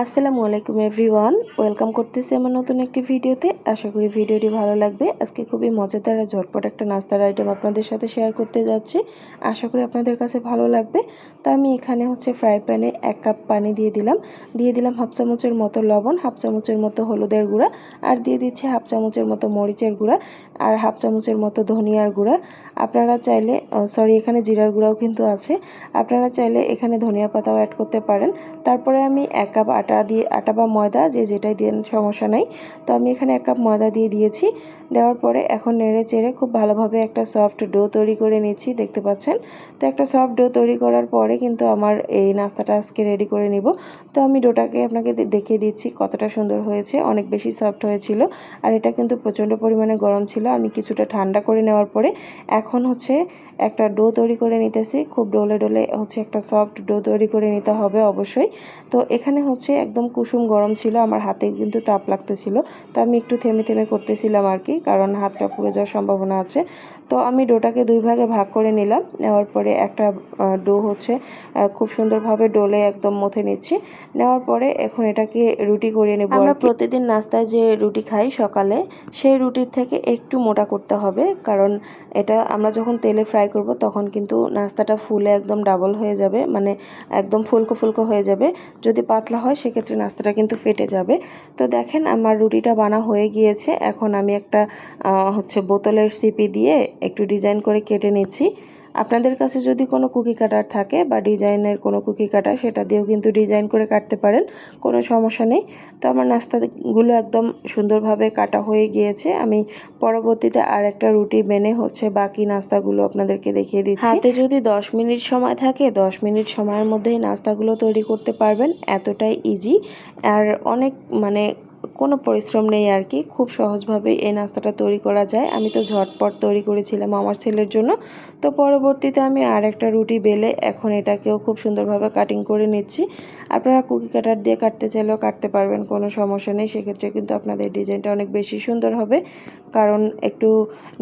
আসসালামু আলাইকুম everyone. Welcome করতেছি আমার নতুন একটি ভিডিওতে। আশা করি ভিডিওটি ভালো লাগবে। আজকে খুবই মজাদার আর ঝটপট একটা নাস্তার আইটেম আপনাদের সাথে শেয়ার করতে যাচ্ছি। আশা করি আপনাদের কাছে ভালো লাগবে। তো আমি এখানে হচ্ছে ফ্রাই প্যানে এক কাপ পানি দিয়ে দিলাম। দিয়ে দিলাম হাফ চামচের মতো লবণ হাফ চামচের মতো হলুদের গুঁড়া আর দিয়ে দিচ্ছি হাফ চামচের মতো মরিচের গুঁড়া আর হাফ চামচের মতো ধনিয়ার গুঁড়া। আপনারা চাইলে সরি এখানে জিরার গুঁড়াও কিন্তু আছে। আপনারা চাইলে এখানে ধনিয়া পাতাও অ্যাড করতে পারেন। তারপরে আমি এক কাপ আটা দিয়ে, আটা বা ময়দা যে যেটাই দেন সমস্যা নাই। তো আমি এখানে এক কাপ ময়দা দিয়ে দিয়েছি। দেওয়ার পরে এখন নেড়ে চেড়ে খুব ভালোভাবে একটা সফট ডো তৈরি করে নিচ্ছি, দেখতে পাচ্ছেন? তো একটা সফট ডো তৈরি করার পরে কিন্তু আমার এই নাস্তাটা আজকে রেডি করে নিব। তো আমি ডোটাকে আপনাকে দেখিয়ে দিচ্ছি কতটা সুন্দর হয়েছে, অনেক বেশি সফট হয়েছিল। আর এটা কিন্তু প্রচণ্ড পরিমাণে গরম ছিল, আমি কিছুটা ঠান্ডা করে নেওয়ার পরে এখন হচ্ছে একটা ডো তৈরি করে নিতেছি। খুব ডোলে ডোলে হচ্ছে একটা সফট ডো তৈরি করে নিতে হবে অবশ্যই। তো এখানে হচ্ছে একদম কুসুম গরম ছিল আমার হাতে কিন্তু তাপ লাগতেছিল। তো আমি একটু থেমে থেমে করতেছিলাম আর কি কারণ হাতটা পুড়ে যাওয়ার সম্ভাবনা আছে। তো আমি ডোটাকে দুই ভাগে ভাগ করে নিলাম নেওয়ার পরে একটা ডো হচ্ছে খুব সুন্দরভাবে ডোলে একদম মথে নিচ্ছি। নেওয়ার পরে এখন এটাকে রুটি করিয়ে নেব আমরা প্রতিদিন নাস্তায় যে রুটি খাই সকালে সেই রুটির থেকে একটু মোটা করতে হবে কারণ এটা আমরা যখন তেলে ফ্রাই করব তখন কিন্তু নাস্তাটা ফুলে একদম ডাবল হয়ে যাবে মানে একদম ফুলকো ফুলকো হয়ে যাবে। যদি পাতলা হয় সেক্ষেত্রে নাস্তাটা কিন্তু ফেটে যাবে। তো দেখেন আমার রুটিটা বানা হয়ে গিয়েছে। এখন আমি একটা হচ্ছে বোতলের সিপি দিয়ে একটু ডিজাইন করে কেটে নিচ্ছি। আপনাদের কাছে যদি কোনো কুকি কাটার থাকে বা ডিজাইনের কোনো কুকি কাটার, সেটা দিয়েও কিন্তু ডিজাইন করে কাটতে পারেন, কোনো সমস্যা নেই। তো আমার নাস্তাগুলো একদম সুন্দরভাবে কাটা হয়ে গিয়েছে। আমি পরবর্তীতে আর একটা রুটি বেনে হচ্ছে বাকি নাস্তাগুলো আপনাদেরকে দেখিয়ে দিচ্ছি। হাতে যদি দশ মিনিট সময় থাকে, দশ মিনিট সময়ের মধ্যেই নাস্তাগুলো তৈরি করতে পারবেন। এতটাই ইজি আর অনেক মানে কোনো পরিশ্রম নেই আর কি। খুব সহজভাবে এই নাস্তাটা তৈরি করা যায়। আমি তো ঝটপট তৈরি করেছিলাম আমার ছেলের জন্য। তো পরবর্তীতে আমি আর একটা রুটি বেলে এখন এটাকেও খুব সুন্দরভাবে কাটিং করে নিচ্ছি। আপনারা কুকি কাটার দিয়ে কাটতে চাইলেও কাটতে পারবেন, কোনো সমস্যা নেই। সেক্ষেত্রে কিন্তু আপনাদের ডিজাইনটা অনেক বেশি সুন্দর হবে। কারণ একটু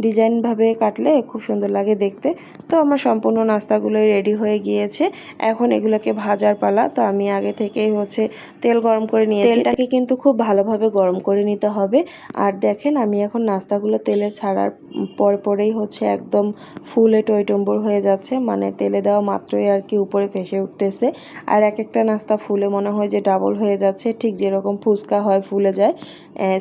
ডিজাইনভাবে কাটলে খুব সুন্দর লাগে দেখতে। তো আমার সম্পূর্ণ নাস্তাগুলোই রেডি হয়ে গিয়েছে। এখন এগুলোকে ভাজার পালা। তো আমি আগে থেকেই হচ্ছে তেল গরম করে নিয়েছি। এটাকে কিন্তু খুব ভালোভাবে গরম করে নিতে হবে। আর দেখেন, আমি এখন নাস্তাগুলো তেলে ছাড়ার পর পরেই হচ্ছে একদম ফুলে টইটম্বর হয়ে যাচ্ছে। মানে তেলে দেওয়া মাত্রই আর কি উপরে ফেসে উঠতেছে। আর এক একটা নাস্তা ফুলে মনে হয় যে ডাবল হয়ে যাচ্ছে। ঠিক যেরকম ফুচকা হয়, ফুলে যায়।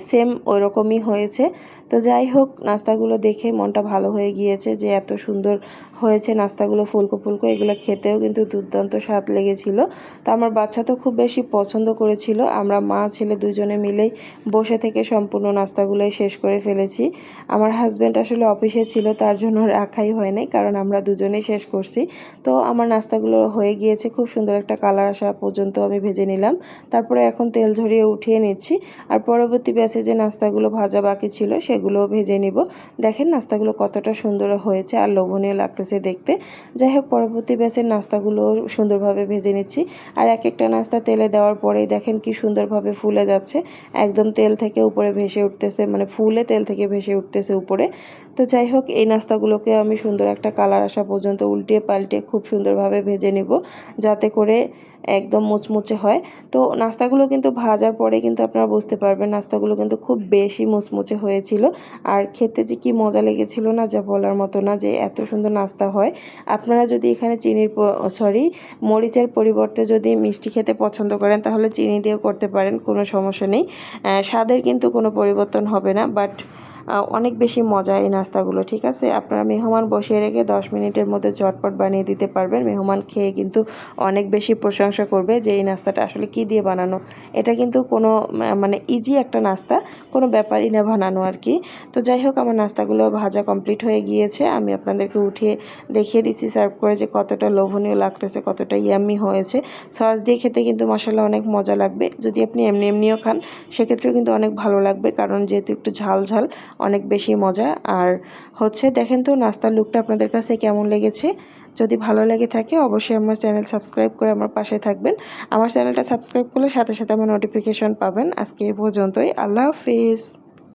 সেম ওই রকমই হয়েছে। তো যাই হোক, নাস্তাগুলো দেখে মনটা ভালো হয়ে গিয়েছে যে এত সুন্দর হয়েছে নাস্তাগুলো, ফুলকো ফুলকো, এগুলো খেতেও কিন্তু দুর্দান্ত স্বাদ লেগেছিল। তো আমার বাচ্চা তো খুব বেশি পছন্দ করেছিল। আমরা মা, ছেলে দুজনে মিলেই বসে থেকে সম্পূর্ণ নাস্তাগুলোই শেষ করে ফেলেছি। আমার হাজব্যান্ড আসলে অফিসে ছিল, তার জন্য রাখাই হয় নাই কারণ আমরা দুজনেই শেষ করছি। তো আমার নাস্তাগুলো হয়ে গিয়েছে, খুব সুন্দর একটা কালার আসা পর্যন্ত আমি ভেজে নিলাম। তারপরে এখন তেল ঝরিয়ে উঠিয়ে নিচ্ছি। আর পরবর্তী ব্যাচে যে নাস্তাগুলো ভাজা বাকি ছিল সেগুলো ভেজে নিব। দেখেন নাস্তাগুলো কতটা সুন্দর হয়েছে আর লোভনীয় লাগতেছে দেখতে। যাই হোক, পরবর্তী ব্যাচের নাস্তাগুলো সুন্দরভাবে ভেজে নিচ্ছি। আর এক একটা নাস্তা তেলে দেওয়ার পরেই দেখেন কি সুন্দরভাবে ফুলে যাচ্ছে। একদম তেল থেকে উপরে ভেসে উঠতেছে মানে ফুলে তেল থেকে ভেসে উঠতেছে উপরে। তো যাই হোক, এই নাস্তাগুলোকে আমি সুন্দর একটা কালার আসা পর্যন্ত উল্টিয়ে পাল্টে খুব সুন্দরভাবে ভেজে নেব, যাতে করে একদম মুচমুচে হয়। তো নাস্তাগুলো কিন্তু ভাজার পরে কিন্তু আপনারা বুঝতে পারবেন, নাস্তাগুলো কিন্তু খুব বেশি মুচমুচে হয়েছিল। আর খেতে যে কি মজা লেগেছিল না, যা বলার মতো না যে এত সুন্দর নাস্তা হয়। আপনারা যদি এখানে চিনির সরি, মরিচের পরিবর্তে যদি মিষ্টি খেতে পছন্দ করেন, তাহলে চিনি দিয়েও করতে পারেন, কোনো সমস্যা নেই। স্বাদের কিন্তু কোনো পরিবর্তন হবে না, বাট অনেক বেশি মজা এই নাস্তাগুলো, ঠিক আছে? আপনারা মেহমান বসিয়ে রেখে দশ মিনিটের মধ্যে চটপট বানিয়ে দিতে পারবেন। মেহমান খেয়ে কিন্তু অনেক বেশি প্রশংসা করবে যে এই নাস্তাটা আসলে কি দিয়ে বানানো। এটা কিন্তু কোনো মানে ইজি একটা নাস্তা, কোনো ব্যাপারই না বানানো আর কি। তো যাই হোক, আমার নাস্তাগুলো ভাজা কমপ্লিট হয়ে গিয়েছে। আমি আপনাদেরকে উঠিয়ে দেখিয়ে দিচ্ছি সার্ভ করে যে কতটা লোভনীয় লাগতেছে, কতটা ইয়াম্মি হয়েছে। সস দিয়ে খেতে কিন্তু মশলা অনেক মজা লাগবে। যদি আপনি এমনি এমনিও খান, সেক্ষেত্রেও কিন্তু অনেক ভালো লাগবে। কারণ যেহেতু একটু ঝাল ঝাল অনেক বেশি মজা। আর হচ্ছে দেখেন তো নাস্তার লুকটা আপনাদের কাছে কেমন লেগেছে? যদি ভালো লেগে থাকে অবশ্যই আমার চ্যানেল সাবস্ক্রাইব করে আমার পাশে থাকবেন। আমার চ্যানেলটা সাবস্ক্রাইব করলে সাথে সাথে আমার নোটিফিকেশন পাবেন। আজকে এই পর্যন্তই। আল্লাহ হাফিজ।